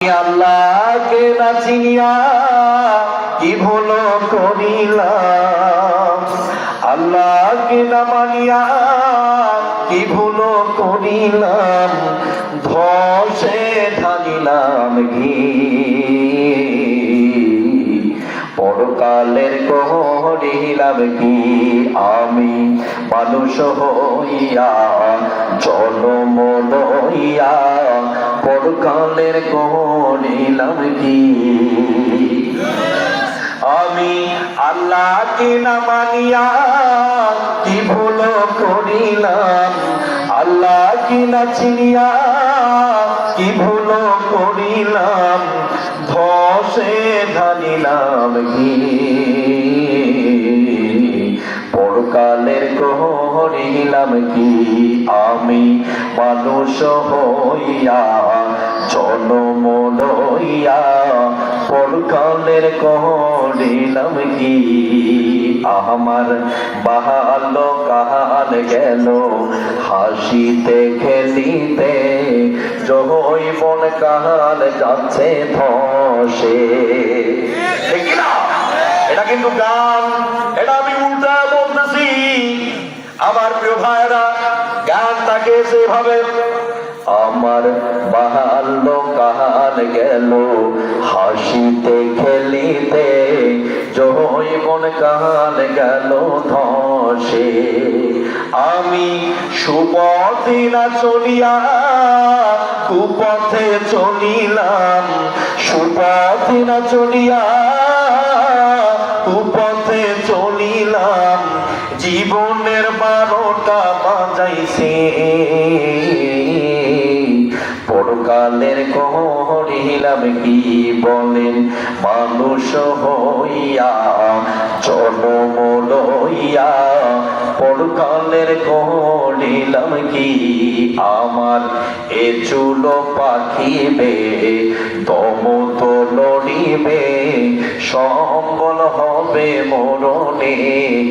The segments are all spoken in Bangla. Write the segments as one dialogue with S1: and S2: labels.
S1: আল্লাহকে না চিনিয়া কি ভুল করিলাম? আল্লাহকে না মানিয়া কি ভুল করিলাম? ধসে ঢালিলাম ঘি। পরকালের করিলাম কি আমি মানুষ হইয়া, জনম লইয়া পরকালের করিলাম কি? আমি আল্লাহকে না মানিয়া কি ভুল করিলাম? আল্লাহ কি না চিনিয়া কি ভুল করিলাম? ধসে ধানিলাম কি? পরকালের কি? আমি মানুষ হইয়া পরকালের করিলাম কি? আমার বাহাল কাহাল গেল, হাসিতে খেলিতে জৈবন কাহাল যাচ্ছে ধসে? এটা কিন্তু গান, এটা আমি উল্টা বলতেছি। আমার প্রিয় ভাইরা গানটাকে সেভাবে আমার বাহাল কাহাল গেল। হাসিতে খেলিতে জৈবন কাহাল গেল ধসে। আমি সুপথে না চলিয়া, কুপথে চলিলাম। সুপথে না চলিয়া, কুপথে চলিলাম। জীবনের বারোটা বাজাইছে। পরকালের করিলাম কি বলেন? মানুষ হইয়া, জনম লইয়া পরকালের করিলাম কি? আমার এ চুল পাখিবে, দম তো লড়িবে, সম্বল হবে মরণে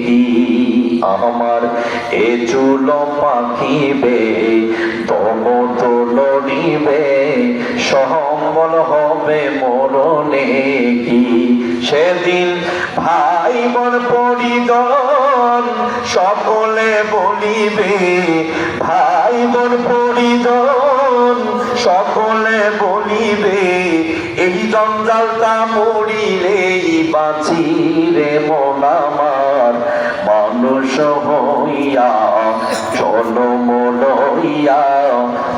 S1: কি? আমার এ চুল পাখিবে, দম তো লড়িবে সম্বল হবে মরণে কি? সেদিন ভাই বোন পরিজন সকলে বলিবে ভাই বোন পরিজন সকলে বলিবে, এই জঞ্জালটা মরিলেই বাঁচি রে মন আমার। মানুষ হইয়া জনম লইয়া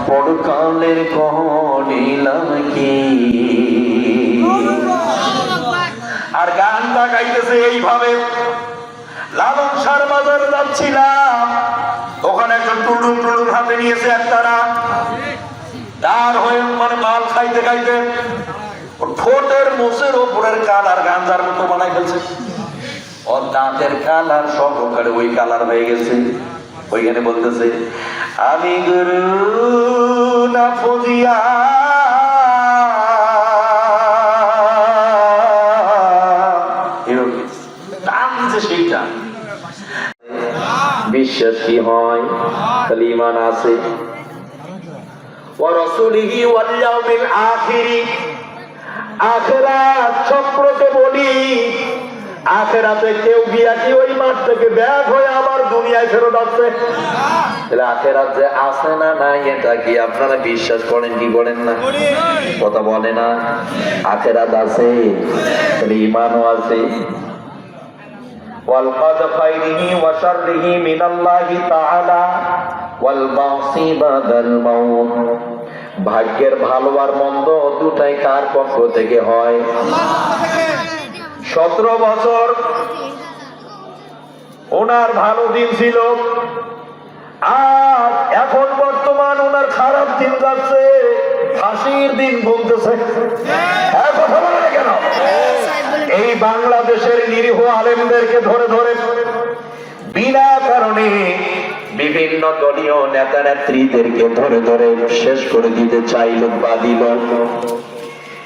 S1: পরকালের করিলাম কি আর গানটা গাইতেছে এইভাবে। লালন সার বাজার যাচ্ছিলাম। ওখানে একজন টুলুম টুলুম হাতে নিয়েছে একটারা তার। হয়ে মানে মাল খাইতে খাইতে ঠোঁটের মোষের ওপরের কালার গাঞ্জার মতো বানাই ফেলছে। ওর দাঁতের কালার সব ওখানে ওই কালার হয়ে গেছে। ওইখানে বলতেছে আমি গুরু না ফজিয়া এরকম টান যে সেইটা বিশ্বাস কি হয় তাহলে ইমান আছে ورسوله واليوم الآخر আখেরাত সম্পর্কে বলি আখেরাতে কেউ গিয়া কি ওই মাঠ থেকে ব্যাগ হয়ে আবার দুনিয়ায় ফেরত আসছে তাহলে আখেরাত যে আছে না নাই এটা কি আপনারা বিশ্বাস করেন কি করেন না কথা বলে না আখেরাত আছে তাহলে ইমানও আছে والقدر خيره وشره من الله تعالى والبعث بعد الموت ভাগ্যের ভালো আর মন্দ দুটাই কার পক্ষ থেকে হয় সতেরো বছর। ওনার ভালো দিন ছিল। আর এখন বর্তমান ওনার খারাপ দিন যাচ্ছে। ফাঁসির দিন বলে কেন? এই বাংলাদেশের নিরীহ আলেমদেরকে ধরে ধরে বিনা কারণে বিভিন্ন দলীয় নেতা নেত্রীদেরকে ধরে ধরে শেষ করে দিতে চাইল বা দিল।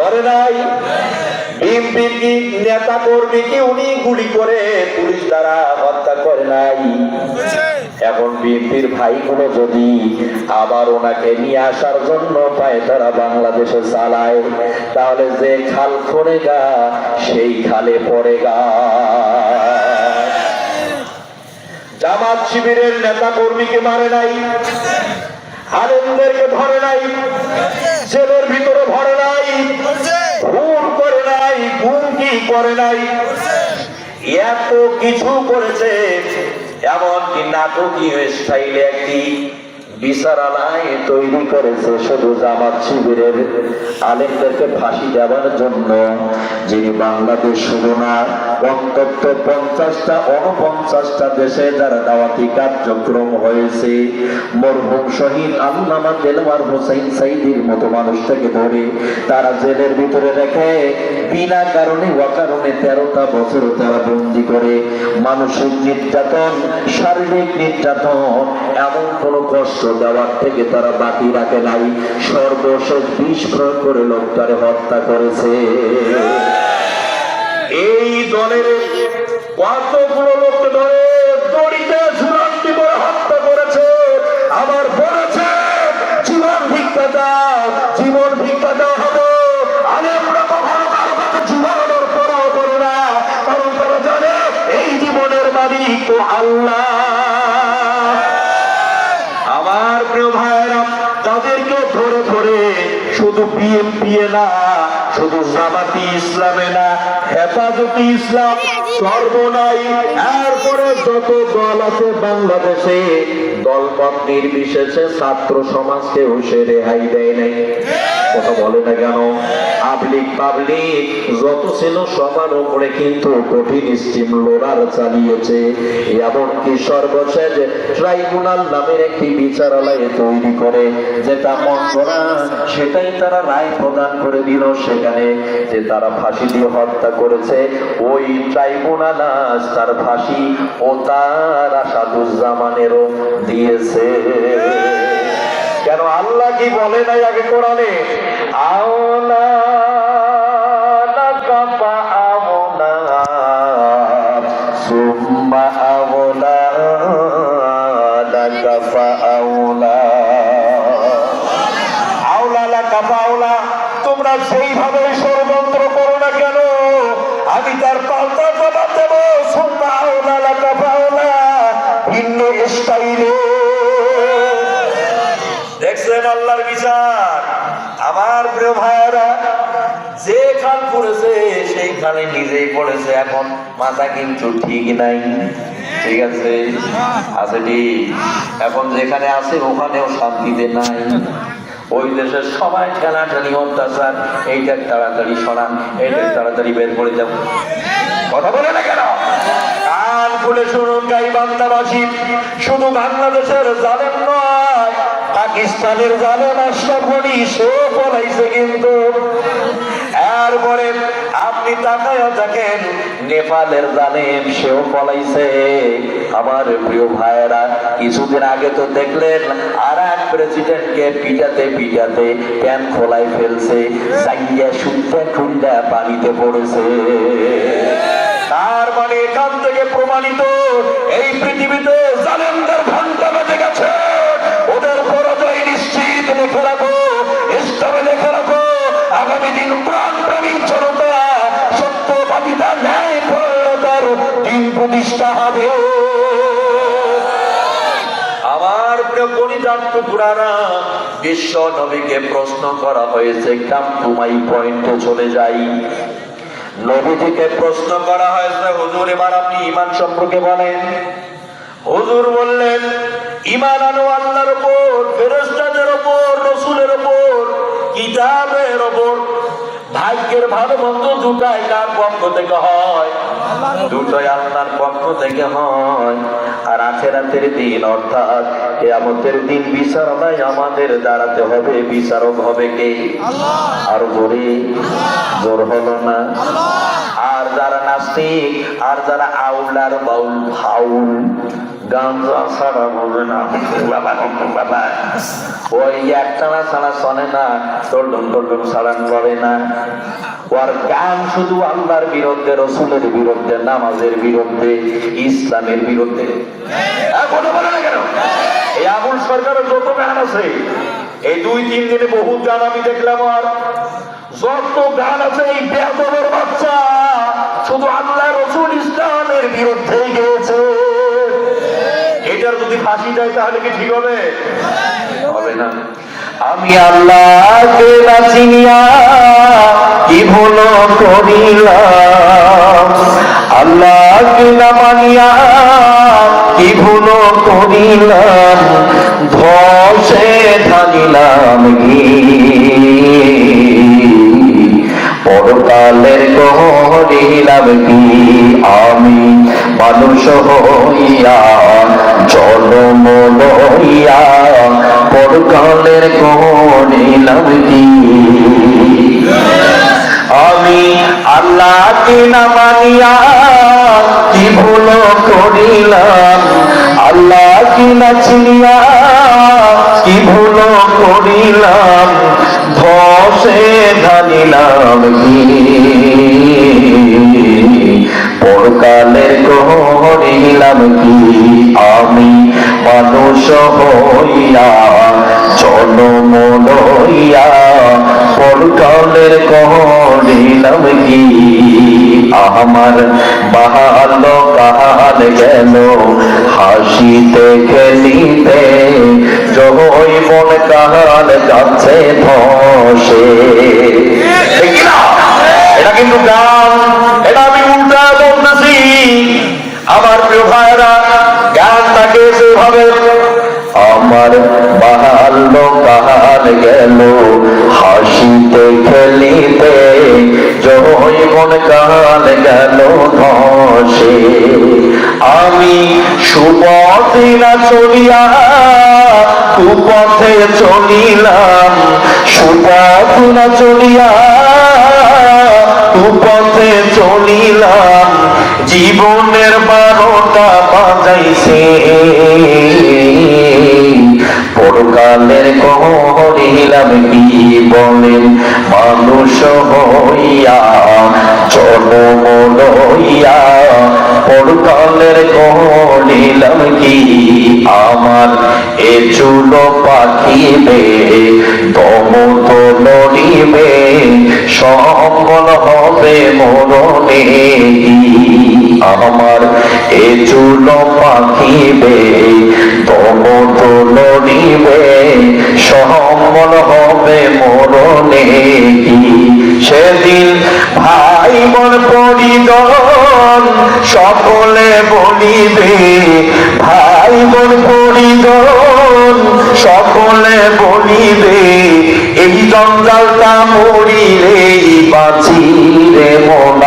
S1: করে নাই। বিএনপির কি নেতা কর্মী কি উনি গুলি করে পুলিশ দ্বারা হত্যা করে নাই? এখন বিএনপির ভাইগুলো যদি আবার ওনাকে নিয়ে আসার জন্য পায় তারা বাংলাদেশে চালায়, তাহলে যে খাল খোরে গা, সেই খালে পড়ে গা। জামাত শিবিরের নেতা কর্মীকে মারে নাই? আলেমদেরকে ধরে নাই? জেলের ভিতরে ভরে নাই। ভুল করে নাই গুম কি করে নাই? এত কিছু করেছে এমনকি নাটকীয় স্টাইলে একটি বিচারালয় তৈরি করেছে শুধু জামাত শিবিরের আলেমদেরকে ফাঁসি দেওয়ার জন্য। যিনি বাংলাদেশ শুধু না অন্তত পঞ্চাশটা অনপঞ্চাশটা দেশে যারা দাওয়াতি কার্যক্রম হয়েছে। মরহুম শহীদ আল্লামা দেলওয়ার হোসেন সাইদির মতো মানুষটাকে ধরে তারা জেলের ভিতরে রেখে বিনা কারণে অকারণে তেরোটা বছর তারা বন্দি করে। মানসিক নির্যাতন, শারীরিক নির্যাতন, এমন কোনো কষ্ট দেওয়ার থেকে তারা বাকি রাখে নাই। সর্বশেষ বিষ প্রয়োগ করে লোকটারে হত্যা করেছে। এই দলের কতগুলো লোককে ধরে দড়িতে ঝুলন্তি করে হত্যা করেছে? আবার বলেছে, জীবন ভিক্ষা দাও, জীবন ভিক্ষা দেওয়া হবে। কখনো কারও কাছে পরাও করে না, কারণ তারা জানে এই জীবনের মালিক তো আল্লাহ। আমার প্রিয় ভাইয়েরা তাদেরকে ধরে ধরে শুধু বিএনপি না শুধু জামাতি ইসলামে না, হেফাজতি ইসলাম সর্বনাই। এরপরে যত দল আছে বাংলাদেশে দলপথ নির্বিশেষে ছাত্র সমাজকে হুশে রেহাই দেয় নাই। কথা বলে না কেন? পাবলিক পাবলিক, যত ছিল সবার উপরে কিন্তু কঠিন স্টিম লোরার চালিয়েছে। এমনকি সর্বশেষ ট্রাইব্যুনাল নামের একটি বিচারালয় তৈরি করে, যেটা মন্দ সেটাই তারা রায় প্রদান করে দিল সেখানে, যে তারা ফাঁসি দিয়ে হত্যা করেছে। ওই ট্রাইব্যুনাল আজ তার ফাঁসি ও তার আসাদুজ্জামানেরও দিয়েছে। কেন আল্লাহ কি বলে নাই আগে কোরআনে? আওলা তোমরা সেইভাবে ষড়যন্ত্র করো না কেন? আমি তার পাল্টা জবাব দেব, সুম্মা খানে নিজেই পড়েছে, এখন মাথা কিন্তু ঠিক নাই। ঠিক আছে? আছে এখন যেখানে আছে ওখানেও শান্তিতে নাই। ওই দেশের সবাই ঠেলাঠেলি, অত্যাচার, এইটা তাড়াতাড়ি সরান, এইটা তাড়াতাড়ি বের করে দেব কথা বলে না কেন? কান খুলে শুনুন গাই বান্দাবাসী শুধু বাংলাদেশের জালেম নয়, পাকিস্তানের জালেম আশরাফ গনি, সেও পলাইছে কিন্তু। এরপরে আপনি তাকায় দেখেন, নেপালের জালেম সেও পলাইছে। আমার প্রিয় ভাইয়েরা, কিছুদিন আগে তো দেখলেন আর এক প্রেসিডেন্টকে পিটাতে পিটাতে প্যান খোলাই ফেলছে সাইয়া শুদ্ধা খুন্ডা পানিতে পড়েছে। তার মানে এখান থেকে প্রমাণিত, এই পৃথিবীতে জালেমদের আমার প্রিয় পরিজাত টুকুরারা, বিশ্ব নবীকে প্রশ্ন করা হয়েছে কাম টুমাই পয়েন্টে চলে যাই? নবীজিকে প্রশ্ন করা হয়েছে, হুজুর, এবার আপনি ইমান সম্পর্কে বলেন। হুজুর বললেন ইমান আনো আল্লাহর উপর, ফেরেশতাদের উপর, রসুলের উপর, কিতাবের উপর। ভাগ্যের ভালো মন্দ দুটাই কার পক্ষ থেকে হয়। দুটোই আল্লাহর পক্ষ থেকে হয়। আর আখেরাতের দিন অর্থাৎ কেয়ামতের দিন বিচারণায় আমাদের দাঁড়াতে হবে। বিচারক হবে কে? আর জোরে জোর হলো না? আর যারা নাস্তিক আর যারা আউলার বাউল ফাউল গাঞ্জা ছাড়া না। বাবা বাবা ওই একটানা ছাড়া শোনে না করে না। ওর গান শুধু আল্লাহর বিরুদ্ধে, রসুলের বিরুদ্ধে, নামাজের বিরুদ্ধে, ইসলামের বিরুদ্ধে।
S2: এই আবুল সরকারের যত গান আছে, এই দুই, তিন দিনে বহু গান আমি দেখলাম আর। যত গান আছে, এই বেদবের বাচ্চা, শুধু আল্লাহ, রসুল, ইসলামের বিরুদ্ধে। ফাঁসি দেয় তাহলে কি ঠিক হবে? হবে না।
S1: আমি আল্লাহকে না চিনিয়া কি ভুল করিলাম? আল্লাহকে না মানিয়া কি ভুল করিলাম? ধসে ঢালিলাম কি? পরকালের করিলাম কি? আমি মানুষ হইয়া জন্ম লইয়া পরকালের করিলাম কি আমি আল্লাহকে না মানিয়া কি ভুল করিলাম? আল্লাহ কি না চিনিয়া কি ভুল করিলাম? ধসে ঢালিলাম কি? পরকালের করিলাম কি আমি? মানুষ হইয়া, জন্ম লইয়া, পরকালের করিলাম কি? আমার ভালো কাল গেল হাসিতে খেলিতে জৈবন কাল যাচ্ছে ধসে?
S2: এটা কিন্তু গান, এটা আমার প্রিয় ভাইরা গানটাকে সেভাবে
S1: আমার ভালো কাল গেল, হাসিতে খেলিতে জৈবন কাল গেল ধসে। আমি সুপথে না চলিয়া কুপথে চলিলাম, সুপথ না চলিয়া কুপথে চলিলাম, জীবনের বারোটা বাজাইছে। পরকালের করিলাম কি বলেন মানুষ হইয়া, জন্ম লইয়া, পরকালের করিলাম কি? আমার এ চুল পাখিবে, দম লড়িবে সম্বল হবে মরণে আমার এ চুল পাখিবে দম তো সম্বল হবে মরণে সেদিন ভাই মন পরিজন সকলে বলিবে ভাই মন পরিজন সকলে বলিবে জঞ্জালটা মরিলে বাঁচি রে মন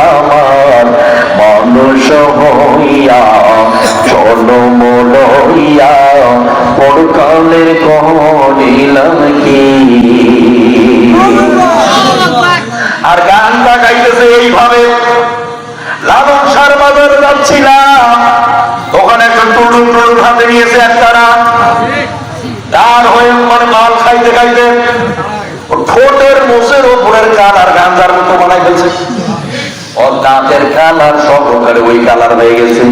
S1: মানুষ হইয়া, জন্ম লইয়া, পরকালের করিলাম কি
S2: আর গানটা গাইতেছে এইভাবে। লালন সার বাজার যাচ্ছিলাম। ওখানে একটা টুলুন টুলুন হাতে নিয়েছে একটারা তার। হয়ে মানে মাল খাইতে খাইতে ঠোঁটের মোষের ওপরের কালার গাঞ্জার মতো বানাই ফেলছে। ওর দাঁতের কালার সব প্রকারে ওই কালার হয়ে গেছে।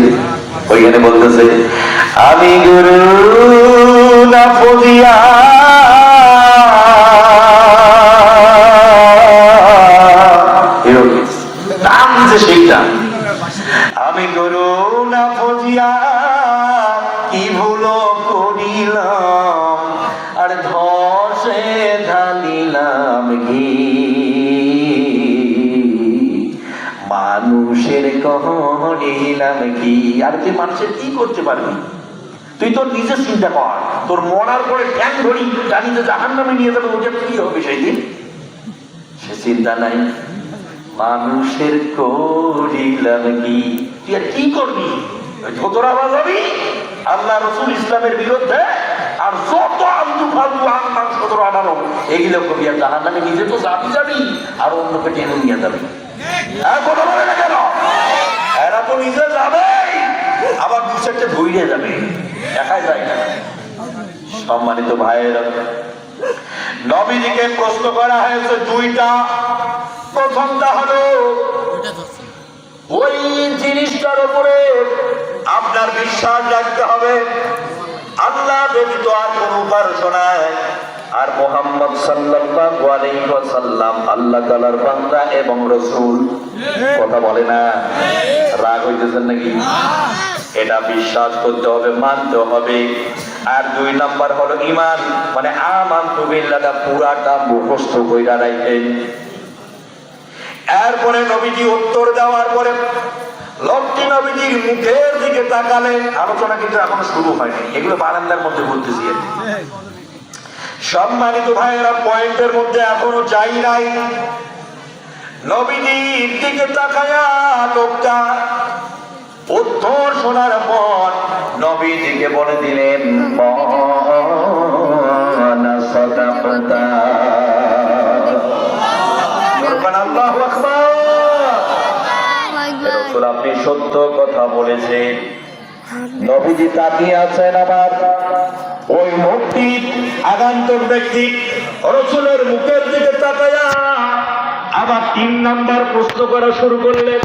S2: ওইখানে বলতেছে, আমি গুরু না ফজিয়া নিজের চিন্তা কর। তোর মরার পরে ঠ্যাং ধরি জানি যে জাহান নামে নিয়ে যাবে ওটা কি হবে সেই দিন সে চিন্তা নাই। মানুষের করিলাম কি? তুই আর কি করবি? বাজাবি? আল্লাহ রসুল ইসলামের বিরুদ্ধে আর যত করবি আর নামে নিজে তো যাবি যাবি, আর অন্যকে টেনে নিয়ে যাবি। হ্যাঁ বলে না। কেন এরা তো নিজে যাবে।
S1: আবার দু চারটে ধুইয়ে যাবে। একাই যায় না। সম্মানিত ভাইয়ের, নবীজিকে প্রশ্ন করা হয়েছে দুইটা। প্রথমটা হলো, ওই জিনিসটার উপরে আপনার বিশ্বাস রাখতে হবে। আল্লাহ ব্যতীত আর কোন উপাসনা আর মোহাম্মদ সাল্লাল্লাহু আলাইহি ওয়াসাল্লাম আল্লাহ তাআলার বান্দা এবং রাসূল। কথা বলে না? রাগ হইতেছেন নাকি? এটা বিশ্বাস করতে হবে, মানতে হবে। আর দুই নাম্বার হলো ঈমান। মানে আমানতু বিল্লাহ, পুরাটা মুখস্থ কইরা রাখেন এরপরে নবীজি উত্তর দেওয়ার পরে লোকটি নবীজির মুখের দিকে তাকালেন আলোচনা কিন্তু এখনও শুরু হয়নি। এগুলো বারান্দার মধ্যে বলতেছি। আর। সম্মানিত ভাইয়েরা পয়েন্টের মধ্যে এখনও যাই নাই। নবীজির দিকে তাকায়া লোকটা উত্তর শোনার পর নবীজিকে বলে দিলেন আপনি সত্য কথা বলেছেন। নবীজি তাকিয়ে আছেন আবার। ওই মুক্তি আগান্তক ব্যক্তি রসুলের মুখের দিকে তাকায়া আবার তিন নাম্বার প্রশ্ন করা শুরু করলেন।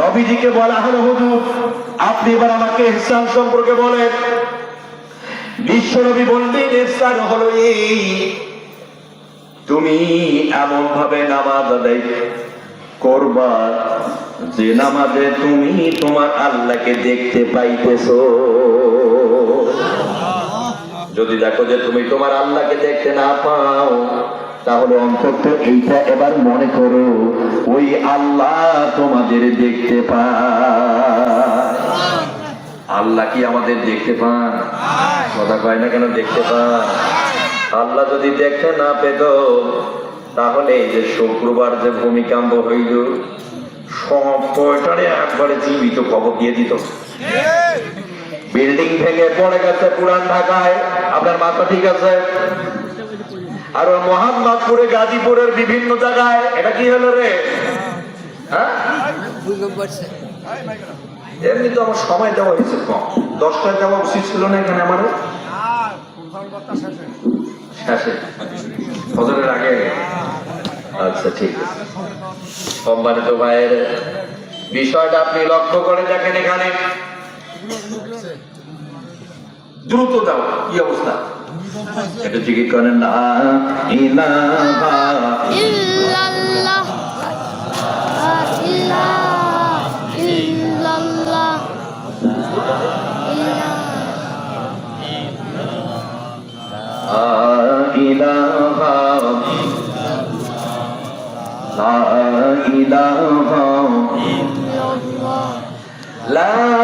S1: নবীজিকে বলা হলো, হুজুর আপনি এবার আমাকে ইহসান সম্পর্কে বলেন। বিশ্বনবী বললেন, ইহসান হলো এই, তুমি এমন ভাবে নামাজ আদায় করবা যে নামাজে তুমি তোমার আল্লাহকে দেখতে পাইতেছ। যদি দেখো যে তুমি তোমার আল্লাহকে দেখতে না পাও তাহলে অন্তত এইটা এবার মনে করো ওই আল্লাহ তোমাদের দেখতে পায়। আল্লাহ কি আমাদের দেখতে পান? কথা কয় না কেন দেখতে পান? আল্লাহ যদি দেখতে না পেত তাহলে এই যে শুক্রবার যে ভূমিকম্প হইল সব কয়টারে একবারে জীবিত খবর দিয়ে দিত। বিল্ডিং ভেঙে পড়ে গেছে পুরান ঢাকায়। আপনার মাথা ঠিক আছে? আর ওই মোহাম্মদপুরে, গাজীপুরের বিভিন্ন জায়গায়, এটা কি হলো রে? হ্যাঁ? এমনি তো আমার সময় দেওয়া হয়েছে কম। দশটায় দেওয়া উচিত ছিল না এখানে আমার শেষে। আগে? আচ্ছা ঠিক আছে। সম্মানিত ভাইয়ের বিষয়টা আপনি লক্ষ্য করে দেখেন এখানে। দ্রুত দাও কি অবস্থা? এটা জিজ্ঞেস করেন না ইলাহা
S3: illallah la ilaha illallah ilah
S4: ইলাহা লা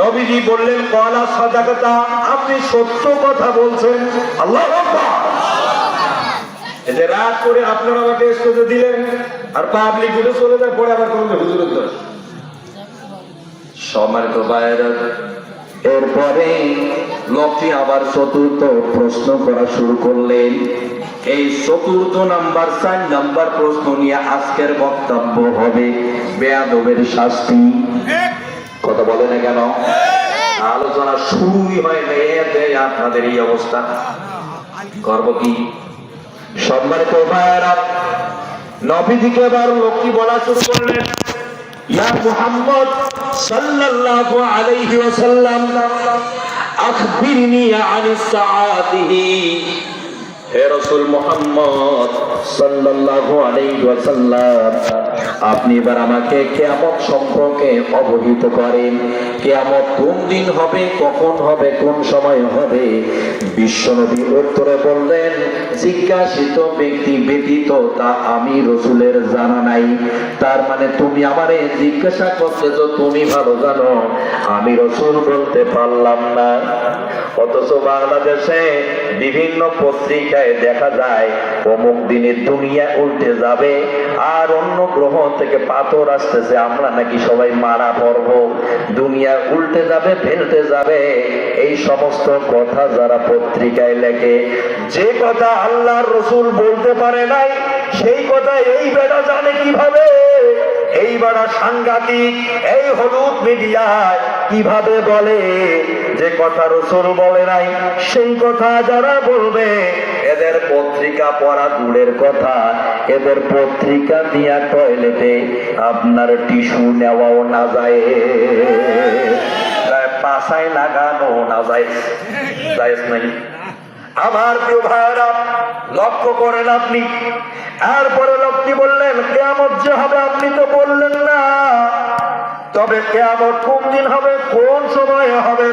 S4: নবীজি বললেন কলা সাদাকতা, আপনি সত্য কথা বলছেন। আল্লাহ যে রাত করে আপনারা আমাকে স্টেজে দিলেন, আর পাবলিকগুলো চলে যায়, পরে আবার কোনো হুজুরের দোষ সম্মানিত এরপরে লোকটি আবার চতুর্থ প্রশ্ন করা শুরু করলেন। এই চতুর্থ নাম্বার, চার নাম্বার প্রশ্ন নিয়ে আজকের বক্তব্য হবে বেয়াদবের শাস্তি। কথা বলে না কেন? আলোচনা শুরুই হয় আপনাদের এই অবস্থা। করব কি? সম্মানিত বলা শুরু করলেন। ইয়া মুহাম্মদ সাল্লাল্লাহু আলাইহি ওয়াসাল্লাম, আখবিরনি আনিস সাআতিহি।
S1: আপনি এবার আমাকে কিয়ামত সম্পর্কে অবহিত করেন। কিয়ামত কোন দিন হবে, কখন হবে, কোন সময় হবে? বিশ্বনবী উত্তরে বললেন, জিজ্ঞাসিত ব্যক্তি ব্যতীত তা আমি রসুলের জানা নাই। তার মানে তুমি আমারে জিজ্ঞাসা করতে তো তুমি ভালো জানো, আমি রসুল বলতে পারলাম না। অথচ বাংলাদেশে বিভিন্ন পত্রিকায় দেখা যায়, অমুক দিনে দুনিয়া উল্টে যাবে, আর অন্য গ্রহ থেকে পাথর আসতেছে, আমরা নাকি সবাই মারা পড়ব। দুনিয়া উল্টে যাবে, ফেলতে যাবে। এই সমস্ত কথা যারা পত্রিকায় লেখে, যে কথা আল্লাহর রসুল বলতে পারে নাই, সেই কথা এই বেটা জানে কীভাবে? এই বেটা সাংঘাতিক, এই হলুদ মিডিয়ায় কীভাবে বলে? যে কথা রসুল বলে নাই, সেই কথা যারা বলবে, এদের পত্রিকা পড়া দূরের কথা। এদের পত্রিকা দিয়া টয়লেটে আপনার টিস্যু নেওয়াও না যায়। পাশায় লাগানো না যায়। যায় নাই। আমার প্রিয় ভাইরা লক্ষ্য করেন আপনি। এরপরে লোকটি বললেন কেমন যে হবে আপনি তো বললেন না। তবে কেমন কোন দিন হবে, কোন সময়ে হবে,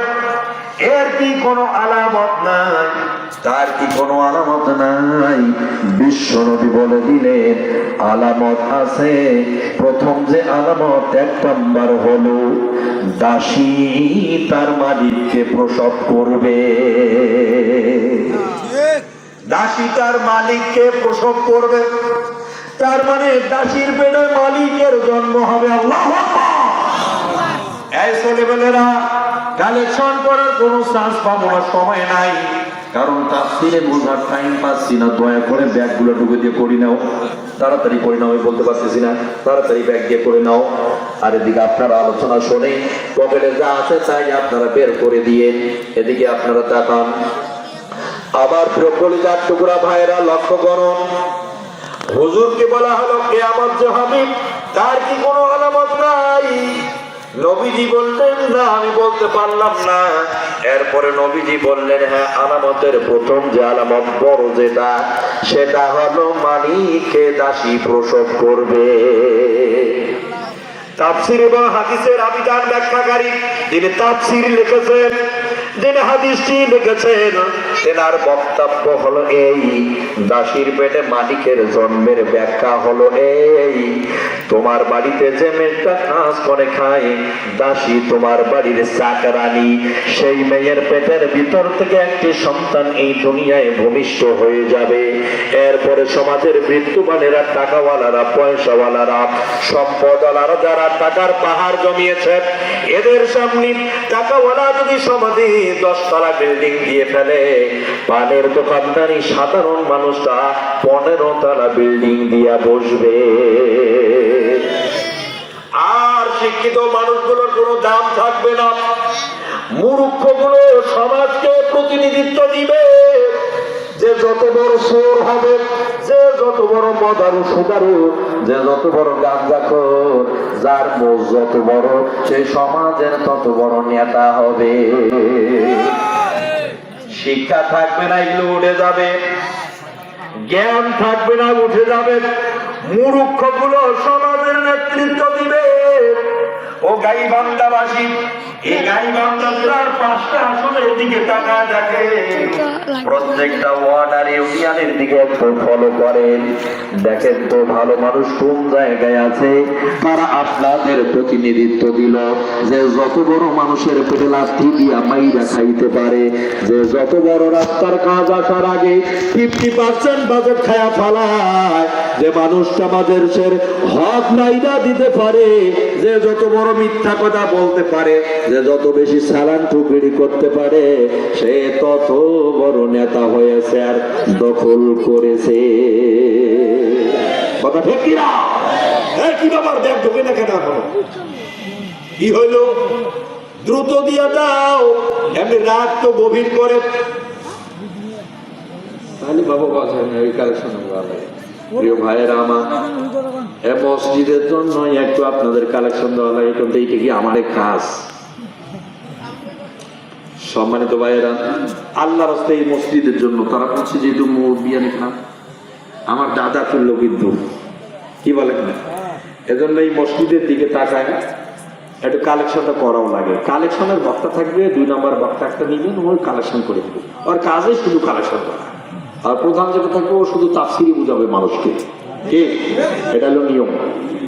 S1: এর কি কোনো আলামত নাই? তার কি কোনো আলামত নাই? বিশ্বনবী বলে দিলেন, আলামত আছে। প্রথম যে আলামত এক নম্বর হলো, দাসী তার মালিককে প্রসব করবে। দাসী তার মালিককে প্রসব করবে। তার মানে দাসীর পেটে মালিকের জন্ম হবে, আল্লাহ এই ছেলেবেলেরা কালেকশন করার কোনো চান্স পাবো না, সময় নাই। কারণ তার তাফসিরে বোঝার টাইম পাচ্ছি না, দয়া করে ব্যাগগুলো ঢুকে দিয়ে পড়ি নাও। তাড়াতাড়ি পড়ি নাও, আমি বলতে পারতেছি না। তাড়াতাড়ি ব্যাগ দিয়ে করে নাও। আর এদিকে আপনারা আলোচনা শোনে পকেটে যা আছে তাই আপনারা বের করে দিয়ে এদিকে আপনারা তাকান। আবার প্রকলিজার টুকরা ভাইরা লক্ষ্য করুন। হুজুরকে বলা হলো কেয়ামত যে হবে তার কি কোনো আলামত নাই? নবীজি বললেন, না, আমি বলতে পারলাম না। এরপরে নবীজি বললেন হ্যাঁ আলামতের প্রথম যে আলামত বড় যেটা, সেটা হলো মালিককে দাসী প্রসব করবে। তাফসির এবং হাদিসের ব্যাখ্যাকারী যিনি তাফসির লিখেছেন, যিনি হাদিসটি লিখেছেন, তেনার বক্তব্য হলো এই, দাসীর পেটে মালিকের জন্মের ব্যাখ্যা হলো এই তোমার বাড়িতে যে মেয়েটা কাজ করে খায়, দাসী তোমার বাড়ির চাকরানি। সেই মেয়ের পেটের ভিতর থেকে একটি সন্তান এই দুনিয়ায় ভূমিষ্ঠ হয়ে যাবে। এরপরে সমাজের বৃত্তবানেরা টাকাওয়ালারা, পয়সাওয়ালারা, সম্পদওয়ালারা যারা টাকার পাহাড় জমিয়েছে, এদের সামনে টাকাওয়ালা যদি সমাজে দশতলা বিল্ডিং দিয়ে ফেলে, পানের দোকানদারি সাধারণ মানুষটা পনেরো তলা বিল্ডিং দিয়া বসবে। আর শিক্ষিত মানুষগুলোর কোনো দাম থাকবে না। মূর্খগুলো সমাজকে প্রতিনিধিত্ব দিবে। যে যত বড় সোর হবে, যে যত বড় মদারু সুদারু যে যত বড় গাঞ্জাখোর যার মোজ যত বড় সেই সমাজের তত বড় নেতা হবে। শিক্ষা থাকবে না, এগুলো উঠে যাবে। জ্ঞান থাকবে না, উঠে যাবে। মূর্খগুলো সমাজের নেতৃত্ব দিবে। ও গাই বান্দাবাসী তারা আপনাদের প্রতিনিধিত্ব দিল যে যত বড় মানুষের পেটে লাথি দিয়া মাইরা খাইতে পারে, যে যত বড় রাস্তার কাজ আসার আগে ফিফটি পার্সেন্ট বাজেট খায়া ফালায়, যে মানুষটা আমাদের হক নাইরা দিতে পারে, যে যত বড় মিথ্যা কথা বলতে পারে যে যত বেশি সালান টুকরি করতে পারে, সে তত বড় নেতা হয়েছে আর দখল করেছে। কথা ঠিক কিনা? কি ব্যাপার? দেখ, ঢুকে না কেন কি হইল? দ্রুত দিয়া দাও। এমনি রাত তো গভীর করে
S5: তাহলে বাবা বাজার ওই কালেকশন
S1: প্রিয় ভাইয়েরা আমার, এ মসজিদের জন্য একটু আপনাদের কালেকশন দেওয়া লাগে কিন্তু এইটা কি আমার কাজ? সম্মানিত ভাইয়েরা আল্লাহ রাস্তায় এই মসজিদের জন্য তারা বলছে যেহেতু বিয়ান খান আমার দাদা তুল্য কিন্তু। কি না এজন্য এই মসজিদের দিকে তাকায় একটু কালেকশনটা করাও লাগে। কালেকশনের বক্তা থাকবে, দুই নম্বর বক্তা একটা নিবেন, ওই কালেকশন করে দেবে। আর কাজে শুধু কালেকশন করা। আর প্রধান যেটা থাকবে ও শুধু তাফসিরই বুঝাবে মানুষকে। কে? এটা হলো নিয়ম।